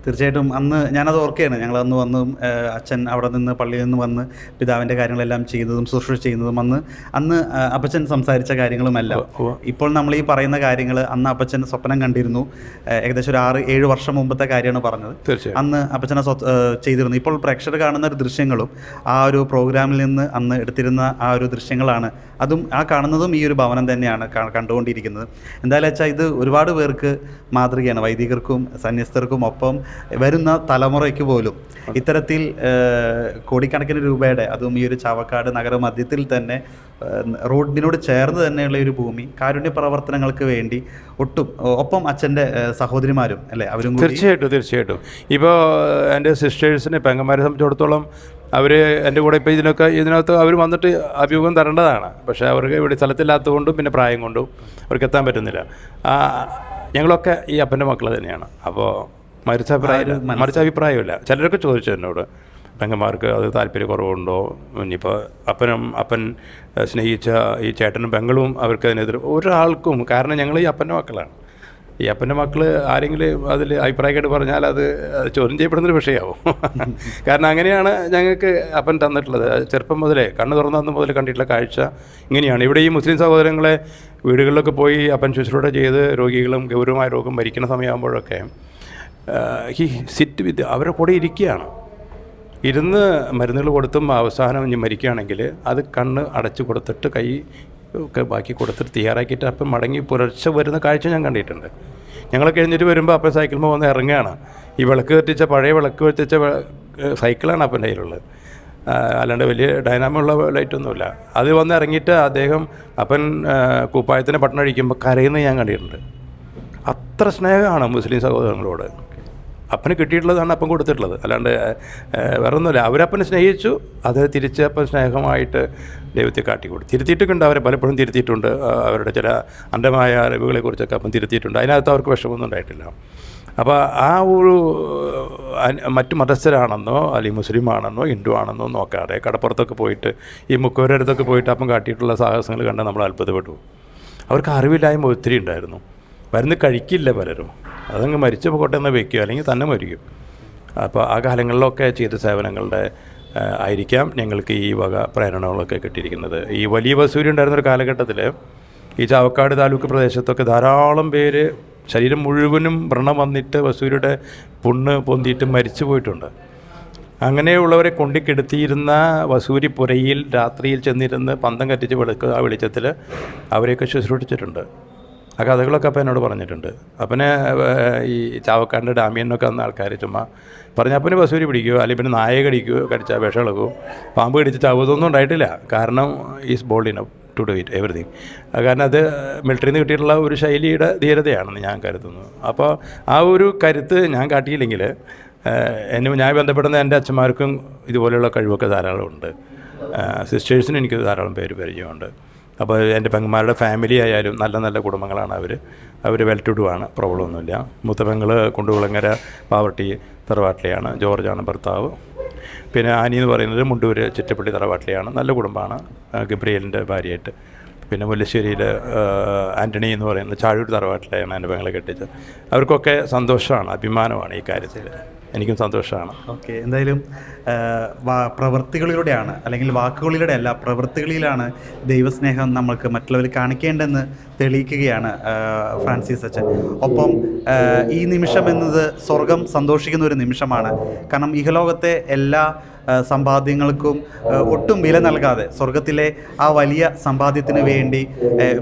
തീർച്ചയായിട്ടും അന്ന് ഞാനത് ഓർക്കുകയാണ്. ഞങ്ങൾ അന്ന് വന്ന് അച്ഛൻ അവിടെ നിന്ന് പള്ളിയിൽ നിന്ന് വന്ന് പിതാവിന്റെ കാര്യങ്ങളെല്ലാം ചെയ്യുന്നതും ശുശ്രൂഷ ചെയ്യുന്നതും അന്ന് അന്ന് അപ്പച്ചൻ സംസാരിച്ച കാര്യങ്ങളുമെല്ലാം. ഇപ്പോൾ നമ്മൾ ഈ പറയുന്ന കാര്യങ്ങൾ അന്ന് അപ്പച്ചൻ സ്വപ്നം കണ്ടിരുന്നു. ഏകദേശം ഒരു ആറ് ഏഴ് വർഷം മുമ്പത്തെ കാര്യമാണ് പറഞ്ഞത്. അന്ന് അപ്പച്ചനെ സ്വ- ചെയ്തിരുന്നു. ഇപ്പോൾ പ്രേക്ഷകർ കാണുന്ന ഒരു ദൃശ്യങ്ങളും ആ ഒരു പ്രോഗ്രാമിൽ നിന്ന് അന്ന് എടുത്തിരുന്ന ആ ഒരു ദൃശ്യങ്ങളാണ്. അതും ആ കാണുന്നതും ഈ ഒരു ഭവനം തന്നെയാണ് കണ്ടുകൊണ്ടിരിക്കുന്നത്. എന്തായാലും വെച്ചാൽ ഇത് ഒരുപാട് പേർക്ക് മാതൃകയാണ്. വൈദികർക്കും സന്യസ്തർക്കും ഒപ്പം വരുന്ന തലമുറയ്ക്ക് പോലും. ഇത്തരത്തിൽ കോടിക്കണക്കിന് രൂപയുടെ അതും ഈ ഒരു ചാവക്കാട് നഗരമധ്യത്തിൽ തന്നെ റോഡിനോട് ചേർന്ന് തന്നെയുള്ള ഒരു ഭൂമി കാരുണ്യ പ്രവർത്തനങ്ങൾക്ക് വേണ്ടി ഒട്ടും ഒപ്പം അച്ഛന്റെ സഹോദരിമാരും അല്ലേ അവരും തീർച്ചയായിട്ടും തീർച്ചയായിട്ടും. ഇപ്പോൾ എന്റെ സിസ്റ്റേഴ്സിനെ പെങ്ങന്മാരെ സംബന്ധിച്ചിടത്തോളം അവർ എന്റെ കൂടെ ഇപ്പോൾ ഇതിനൊക്കെ ഇതിനകത്ത് അവർ വന്നിട്ട് അഭിമുഖം തരേണ്ടതാണ്. പക്ഷേ അവർക്ക് ഇവിടെ സ്ഥലത്തില്ലാത്തതുകൊണ്ടും പിന്നെ പ്രായം കൊണ്ടും അവർക്ക് എത്താൻ പറ്റുന്നില്ല. ഞങ്ങളൊക്കെ ഈ അപ്പന്റെ മക്കൾ തന്നെയാണ്. അപ്പോൾ മറിച്ചഭിപ്രായമില്ല മറിച്ച അഭിപ്രായമില്ല ചിലരൊക്കെ ചോദിച്ചു എന്നോട്. പെങ്ങന്മാർക്ക് അത് താല്പര്യക്കുറവുണ്ടോ? ഇനിയിപ്പോൾ അപ്പനും അപ്പൻ സ്നേഹിച്ച ഈ ചേട്ടനും പെങ്ങളും അവർക്ക് അതിനെതിരെ ഒരാൾക്കും കാരണം ഞങ്ങൾ ഈ അപ്പന്റെ മക്കളാണ്. ഈ അപ്പന്റെ മക്കൾ ആരെങ്കിലും അതിൽ അഭിപ്രായമായിട്ട് പറഞ്ഞാൽ അത് അത് ചോദ്യം ചെയ്യപ്പെടുന്നൊരു വിഷയമാവും കാരണം അങ്ങനെയാണ് ഞങ്ങൾക്ക് അപ്പൻ തന്നിട്ടുള്ളത്. ചെറുപ്പം മുതലേ കണ്ണ് തുറന്നു മുതൽ കണ്ടിട്ടുള്ള കാഴ്ച ഇങ്ങനെയാണ്. ഇവിടെ ഈ മുസ്ലിം സഹോദരങ്ങളെ വീടുകളിലൊക്കെ പോയി അപ്പൻ ശുശ്രൂഷ ചെയ്ത് രോഗികളും ഗൗരവമായ രോഗം മരിക്കുന്ന സമയമാകുമ്പോഴൊക്കെ ഹി സിറ്റ് വിത്ത് അവരുടെ കൂടെ ഇരിക്കുകയാണ്. ഇരുന്ന് മരുന്നുകൾ കൊടുത്തും അവസാനം ഇനി മരിക്കുകയാണെങ്കിൽ അത് കണ്ണ് അടച്ചു കൊടുത്തിട്ട് കൈ ഒക്കെ ബാക്കി കൊടുത്തിട്ട് തയ്യാറാക്കിയിട്ട് അപ്പം മടങ്ങി പുലർച്ചെ വരുന്ന കാഴ്ച ഞാൻ കണ്ടിട്ടുണ്ട്. ഞങ്ങൾ കഴിഞ്ഞിട്ട് വരുമ്പോൾ അപ്പം സൈക്കിളിൽ വന്ന് ഇറങ്ങുകയാണ്. ഈ വിളക്ക് കത്തിച്ച പഴയ വിളക്ക് കത്തിച്ച സൈക്കിളാണ് അപ്പം കയ്യിലുള്ളത്. അല്ലാണ്ട് വലിയ ഡൈനാമുള്ള ലൈറ്റൊന്നുമില്ല. അത് വന്ന് ഇറങ്ങിയിട്ട് അദ്ദേഹം അപ്പൻ കുപ്പായത്തിന് പട്ടണം അടിക്കുമ്പോൾ കരയുന്നത് ഞാൻ കണ്ടിട്ടുണ്ട്. അത്ര സ്നേഹമാണ് മുസ്ലിം സഹോദരങ്ങളോട്. അപ്പന് കിട്ടിയിട്ടുള്ളതാണ് അപ്പം കൊടുത്തിട്ടുള്ളത്. അല്ലാണ്ട് വേറെ ഒന്നുമില്ല അവരപ്പനെ സ്നേഹിച്ചു അത് തിരിച്ച് അപ്പം സ്നേഹമായിട്ട് ദൈവത്തെ കാട്ടിക്കൊടുത്തു. തിരുത്തിയിട്ടൊക്കെ അവരെ പലപ്പോഴും തിരുത്തിയിട്ടുണ്ട്. അവരുടെ ചില അന്ധമായ അറിവുകളെക്കുറിച്ചൊക്കെ അപ്പം തിരുത്തിയിട്ടുണ്ട്. അതിനകത്ത് അവർക്ക് വിഷമമൊന്നും ഉണ്ടായിട്ടില്ല. അപ്പോൾ ആ ഒരു മറ്റു മതസ്ഥരാണെന്നോ അല്ലെങ്കിൽ മുസ്ലിം ആണെന്നോ ഹിന്ദു ആണെന്നോ നോക്കാതെ കടപ്പുറത്തൊക്കെ പോയിട്ട് ഈ മുക്കോരടുത്തൊക്കെ പോയിട്ട് അപ്പം കാട്ടിയിട്ടുള്ള സാഹസങ്ങൾ കണ്ടാൽ നമ്മൾ അത്ഭുതപ്പെട്ടു. അവർക്ക് അറിവില്ലായ്മ ഒത്തിരി ഉണ്ടായിരുന്നു. മരുന്ന് കഴിക്കില്ല പലരും. അതങ്ങ് മരിച്ചു പോകട്ടെ എന്ന് വയ്ക്കുക അല്ലെങ്കിൽ തന്നെ മരിക്കും. അപ്പോൾ ആ കാലങ്ങളിലൊക്കെ ചെയ്ത സേവനങ്ങളുടെ ആയിരിക്കാം ഞങ്ങൾക്ക് ഈ വക പ്രേരണകളൊക്കെ കിട്ടിയിരിക്കുന്നത്. ഈ വലിയ വസൂരി ഉണ്ടായിരുന്ന ഒരു കാലഘട്ടത്തിൽ ഈ ചാവക്കാട് താലൂക്ക് പ്രദേശത്തൊക്കെ ധാരാളം പേര് ശരീരം മുഴുവനും വ്രണം വന്നിട്ട് വസൂരിയുടെ പുണ്ണ് പൊന്തിയിട്ട് മരിച്ചു പോയിട്ടുണ്ട്. അങ്ങനെയുള്ളവരെ കൊണ്ടിക്കെടുത്തിയിരുന്ന വസൂരി പുരയിൽ രാത്രിയിൽ ചെന്നിരുന്ന് പന്തം കത്തിച്ച് വെളുക്കുക ആ വെളിച്ചത്തിൽ അവരെയൊക്കെ ശുശ്രൂഷിച്ചിട്ടുണ്ട് ആ കഥകളൊക്കെ അപ്പം എന്നോട് പറഞ്ഞിട്ടുണ്ട്. അപ്പനെ ഈ ചാവക്കാരന്റെ ഡാമിയനൊക്കെ വന്ന ആൾക്കാർ ചുമ്മാ പറഞ്ഞ അപ്പന് വസൂരി പിടിക്കുകയോ അല്ലെങ്കിൽ പിന്നെ നായ കടിക്കുകയോ കടിച്ചാൽ വിഷം ഇളകുമോ പാമ്പ് കടിച്ച് ചാവുന്നൊന്നും ഉണ്ടായിട്ടില്ല. കാരണം is bold enough to do it everything കാരണം അത് മിലിറ്ററിയിൽ നിന്ന് കിട്ടിയിട്ടുള്ള ഒരു ശൈലിയുടെ ധീരതയാണെന്ന് ഞാൻ കരുതുന്നു. അപ്പോൾ ആ ഒരു കരുത്ത് ഞാൻ കാട്ടിയില്ലെങ്കിൽ എന്നെ ഞാൻ ബന്ധപ്പെടുന്ന എന്റെ അച്ഛന്മാർക്കും ഇതുപോലെയുള്ള കഴിവൊക്കെ ധാരാളമുണ്ട്. സിസ്റ്റേഴ്സിന് എനിക്ക് ധാരാളം പേര് പരിചയമുണ്ട്. അപ്പോൾ എന്റെ പെങ്ങന്മാരുടെ ഫാമിലി ആയാലും നല്ല നല്ല കുടുംബങ്ങളാണ് അവർ അവർ വെൽ ടു ഡു ആണ് പ്രോബ്ലം ഒന്നുമില്ല. മൂത്ത പെങ്ങൾ കുണ്ടുകുളങ്ങര പാവർട്ടി തറവാട്ടിലെയാണ് ജോർജാണ് ഭർത്താവ്. പിന്നെ ആനി എന്ന് പറയുന്നത് മുണ്ടൂർ ചിറ്റപ്പള്ളി തറവാട്ടിലെയാണ്. നല്ല കുടുംബമാണ് ഗബ്രിയലിന്റെ ഭാര്യയായിട്ട്. പിന്നെ മുല്ലശ്ശേരിയിൽ ആന്റണി എന്ന് പറയുന്നത് ചാഴൂർ തറവാട്ടിലെയാണ് എന്റെ പെങ്ങളെ കെട്ടിച്ചത്. അവർക്കൊക്കെ സന്തോഷമാണ് അഭിമാനമാണ് ഈ കാര്യത്തിൽ. എനിക്കും സന്തോഷമാണ്. ഓക്കെ എന്തായാലും പ്രവൃത്തികളിലൂടെയാണ് അല്ലെങ്കിൽ വാക്കുകളിലൂടെ അല്ല പ്രവൃത്തികളിലാണ് ദൈവസ്നേഹം നമ്മൾക്ക് മറ്റുള്ളവർ കാണിക്കേണ്ടെന്ന് തെളിയിക്കുകയാണ് ഫ്രാൻസിസ് അച്ഛൻ. ഒപ്പം ഈ നിമിഷം എന്നത് സ്വർഗം സന്തോഷിക്കുന്ന ഒരു നിമിഷമാണ്. കാരണം ഇഹലോകത്തെ എല്ലാ സമ്പാദ്യങ്ങൾക്കും ഒട്ടും വില നൽകാതെ സ്വർഗത്തിലെ ആ വലിയ സമ്പാദ്യത്തിന് വേണ്ടി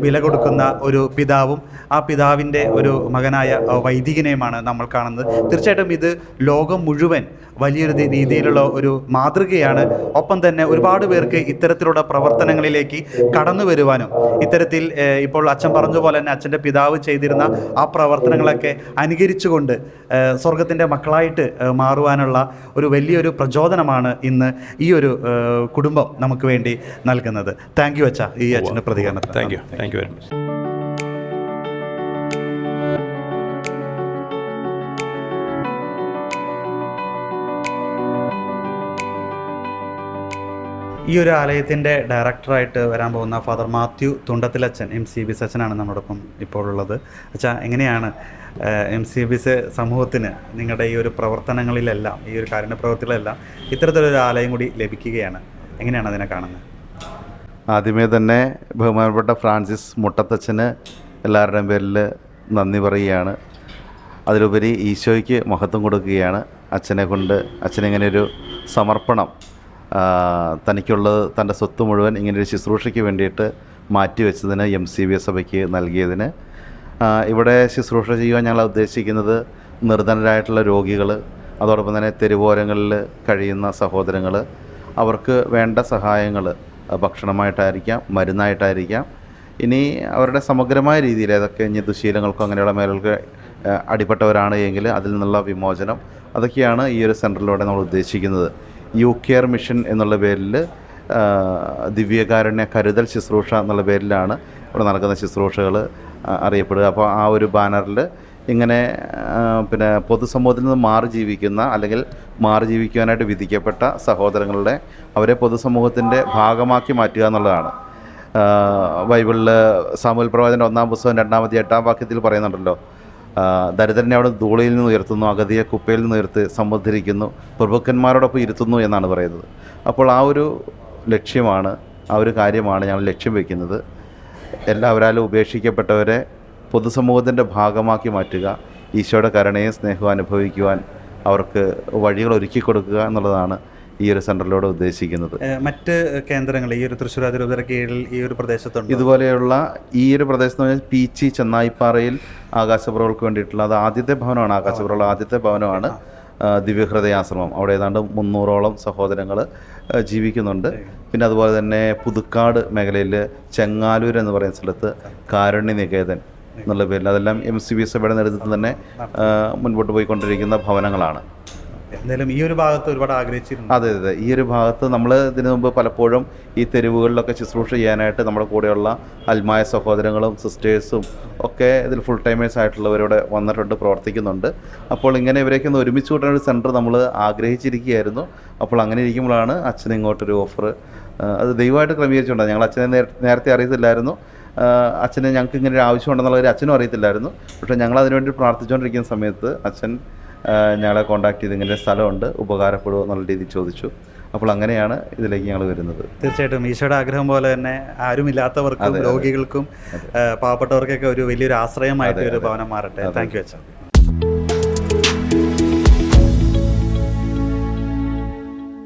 വില കൊടുക്കുന്ന ഒരു പിതാവും ആ പിതാവിന്റെ ഒരു മകനായ വൈദികനെയുമാണ് നമ്മൾ കാണുന്നത്. തീർച്ചയായിട്ടും ഇത് ലോകം മുഴുവൻ വലിയൊരു രീതിയിലുള്ള ഒരു മാതൃകയാണ്. ഒപ്പം തന്നെ ഒരുപാട് പേർക്ക് ഇത്തരത്തിലുള്ള പ്രവർത്തനങ്ങളിലേക്ക് കടന്നു വരുവാനും ഇത്തരത്തിൽ ഇപ്പോൾ അച്ഛൻ പറഞ്ഞ പോലെ തന്നെ അച്ഛന്റെ പിതാവ് ചെയ്തിരുന്ന ആ പ്രവർത്തനങ്ങളൊക്കെ അനുകരിച്ചുകൊണ്ട് സ്വർഗത്തിന്റെ മക്കളായിട്ട് മാറുവാനുള്ള ഒരു വലിയൊരു പ്രചോദനമാണ് ഇന്ന് ഈ ഒരു കുടുംബം നമുക്ക് വേണ്ടി നൽകുന്നത്. താങ്ക് യു അച്ഛ ഈ അച്ഛന്റെ പ്രതികരണം thank you thank you very much ഈ ഒരു ആലയത്തിന്റെ ഡയറക്ടറായിട്ട് വരാൻ പോകുന്ന ഫാദർ മാത്യു തുണ്ടത്തിലച്ഛൻ എം സി ബിസ് അച്ഛനാണ് നമ്മോടൊപ്പം ഇപ്പോൾ ഉള്ളത് അച്ഛാ എങ്ങനെയാണ് എം സി ബിസ് സമൂഹത്തിന് നിങ്ങളുടെ ഈ ഒരു പ്രവർത്തനങ്ങളിലെല്ലാം ഈ ഒരു കാരുണ്യ പ്രവർത്തികളിലെല്ലാം ഇത്തരത്തിലൊരു ആലയം കൂടി ലഭിക്കുകയാണ്? എങ്ങനെയാണ് അതിനെ കാണുന്നത്? ആദ്യമേ തന്നെ ബഹുമാനപ്പെട്ട ഫ്രാൻസിസ് മുട്ടത്തച്ഛന് എല്ലാവരുടെയും പേരിൽ നന്ദി പറയുകയാണ്. അതിലുപരി ഈശോയ്ക്ക് മഹത്വം കൊടുക്കുകയാണ്. അച്ഛനെ കൊണ്ട് അച്ഛനിങ്ങനെ ഒരു സമർപ്പണം തനിക്കുള്ളത് തന്റെ സ്വത്ത് മുഴുവൻ ഇങ്ങനൊരു ശുശ്രൂഷയ്ക്ക് വേണ്ടിയിട്ട് മാറ്റിവെച്ചതിന് എം സി ബി സഭയ്ക്ക് നൽകിയതിന്. ഇവിടെ ശുശ്രൂഷ ചെയ്യുവാൻ ഞങ്ങൾ ഉദ്ദേശിക്കുന്നത് നിർധനരായിട്ടുള്ള രോഗികൾ അതോടൊപ്പം തന്നെ തെരുവോരങ്ങളിൽ കഴിയുന്ന സഹോദരങ്ങൾ അവർക്ക് വേണ്ട സഹായങ്ങൾ ഭക്ഷണമായിട്ടായിരിക്കാം മരുന്നായിട്ടായിരിക്കാം. ഇനി അവരുടെ സമഗ്രമായ രീതിയിൽ ഏതൊക്കെ ഇനി ദുശീലങ്ങൾക്കോ അങ്ങനെയുള്ള മേലുകൾക്ക് അടിപ്പെട്ടവരാണ് എങ്കിൽ അതിൽ നിന്നുള്ള വിമോചനം അതൊക്കെയാണ് ഈ ഒരു സെന്ററിലൂടെ നമ്മൾ ഉദ്ദേശിക്കുന്നത്. യു കെയർ മിഷൻ എന്നുള്ള പേരിൽ ദിവ്യകാരുണ്യ കരുതൽ ശുശ്രൂഷ എന്നുള്ള പേരിലാണ് ഇവിടെ നടക്കുന്ന ശുശ്രൂഷകൾ അറിയപ്പെടുക. അപ്പോൾ ആ ഒരു ബാനറിൽ ഇങ്ങനെ പിന്നെ പൊതുസമൂഹത്തിൽ നിന്ന് മാറി ജീവിക്കുന്ന അല്ലെങ്കിൽ മാറി ജീവിക്കുവാനായിട്ട് വിധിക്കപ്പെട്ട സഹോദരങ്ങളുടെ അവരെ പൊതുസമൂഹത്തിന്റെ ഭാഗമാക്കി മാറ്റുക എന്നുള്ളതാണ്. ബൈബിളിൽ സാമൂൽ പ്രവാചന്റെ ഒന്നാം പുസ്തകം രണ്ടാമത്തെ എട്ടാം വാക്യത്തിൽ പറയുന്നുണ്ടല്ലോ ദരിദ്രനെ അവിടെ ധൂളിയിൽ നിന്ന് ഉയർത്തുന്നു അഗതിയെ കുപ്പയിൽ നിന്ന് ഉയർത്തി സമുദ്ധരിക്കുന്നു പ്രഭുക്കന്മാരോടൊപ്പം ഇരുത്തുന്നു എന്നാണ് പറയുന്നത്. അപ്പോൾ ആ ഒരു ലക്ഷ്യമാണ് ആ ഒരു കാര്യമാണ് ഞങ്ങൾ ലക്ഷ്യം വയ്ക്കുന്നത് എല്ലാവരാലും ഉപേക്ഷിക്കപ്പെട്ടവരെ പൊതുസമൂഹത്തിന്റെ ഭാഗമാക്കി മാറ്റുക ഈശോയുടെ കരുണയും സ്നേഹവും അനുഭവിക്കുവാൻ അവർക്ക് വഴികൾ ഒരുക്കി കൊടുക്കുക എന്നുള്ളതാണ് ഈ ഒരു സെന്ററിലൂടെ ഉദ്ദേശിക്കുന്നത്. മറ്റ് കേന്ദ്രങ്ങൾ ഈ ഒരു തൃശ്ശൂർ അതിരൂപതര കീഴിൽ ഈ ഒരു പ്രദേശത്തുണ്ട്? ഇതുപോലെയുള്ള ഈ ഒരു പ്രദേശത്ത് എന്ന് പറഞ്ഞാൽ പീച്ചി ചെന്നായിപ്പാറയിൽ ആകാശപ്പുറകൾക്ക് വേണ്ടിയിട്ടുള്ള അത് ആദ്യത്തെ ഭവനമാണ് ആകാശപുറമുള്ള ആദ്യത്തെ ഭവനമാണ്. ദിവ്യഹൃദയാശ്രമം അവിടെ ഏതാണ്ട് മുന്നൂറോളം സഹോദരങ്ങൾ ജീവിക്കുന്നുണ്ട്. പിന്നെ അതുപോലെ തന്നെ പുതുക്കാട് മേഖലയിൽ ചെങ്ങാലൂർ എന്ന് പറയുന്ന സ്ഥലത്ത് കാരുണ്യ നികേതൻ എന്നുള്ള പേരിൽ അതെല്ലാം എം സി ബി സഭയുടെ നേതൃത്വത്തിൽ തന്നെ മുൻപോട്ട് പോയിക്കൊണ്ടിരിക്കുന്ന ഭവനങ്ങളാണ്. എന്തായാലും ഈ ഒരു ഭാഗത്ത് ഒരുപാട് ആഗ്രഹിച്ചിരുന്നു അതെ അതെ ഈ ഒരു ഭാഗത്ത് നമ്മൾ ഇതിനു മുമ്പ് പലപ്പോഴും ഈ തെരുവുകളിലൊക്കെ ശുശ്രൂഷ ചെയ്യാനായിട്ട് നമ്മുടെ കൂടെയുള്ള അൽമായ സഹോദരങ്ങളും സിസ്റ്റേഴ്സും ഒക്കെ ഇതിൽ ഫുൾ ടൈമേഴ്സ് ആയിട്ടുള്ളവരോടെ വന്നിട്ടുണ്ട് പ്രവർത്തിക്കുന്നുണ്ട്. അപ്പോൾ ഇങ്ങനെ ഇവരെയൊക്കെ ഒന്ന് ഒരുമിച്ച് കൂട്ടാൻ ഒരു സെന്റർ നമ്മൾ ആഗ്രഹിച്ചിരിക്കുകയായിരുന്നു. അപ്പോൾ അങ്ങനെ ഇരിക്കുമ്പോഴാണ് അച്ഛൻ ഇങ്ങോട്ടൊരു ഓഫർ അത് ദൈവമായിട്ട് ക്രമീകരിച്ചുകൊണ്ടാണ് ഞങ്ങൾ അച്ഛനെ നേരത്തെ അറിയത്തില്ലായിരുന്നു. അച്ഛനെ ഞങ്ങൾക്ക് ഇങ്ങനെ ഒരു ആവശ്യമുണ്ടെന്നുള്ള ഒരു അച്ഛനും അറിയത്തില്ലായിരുന്നു. പക്ഷേ ഞങ്ങൾ അതിനുവേണ്ടി പ്രാർത്ഥിച്ചുകൊണ്ടിരിക്കുന്ന സമയത്ത് അച്ഛൻ ഞങ്ങളെ കോൺടാക്ട് ചെയ്ത് ഇങ്ങനെ സ്ഥലമുണ്ട് ഉപകാരപ്പെടുമോ എന്നുള്ള രീതിയിൽ ചോദിച്ചു. അപ്പോൾ അങ്ങനെയാണ് ഇതിലേക്ക് ഞങ്ങൾ വരുന്നത്. തീർച്ചയായിട്ടും ഈശോയുടെ ആഗ്രഹം പോലെ തന്നെ ആരുമില്ലാത്തവർക്കും രോഗികൾക്കും പാവപ്പെട്ടവർക്കൊക്കെ ഒരു വലിയൊരു ആശ്രയമായിട്ട് ഒരു ഭവനം മാറട്ടെ. താങ്ക് യു അച്ഛൻ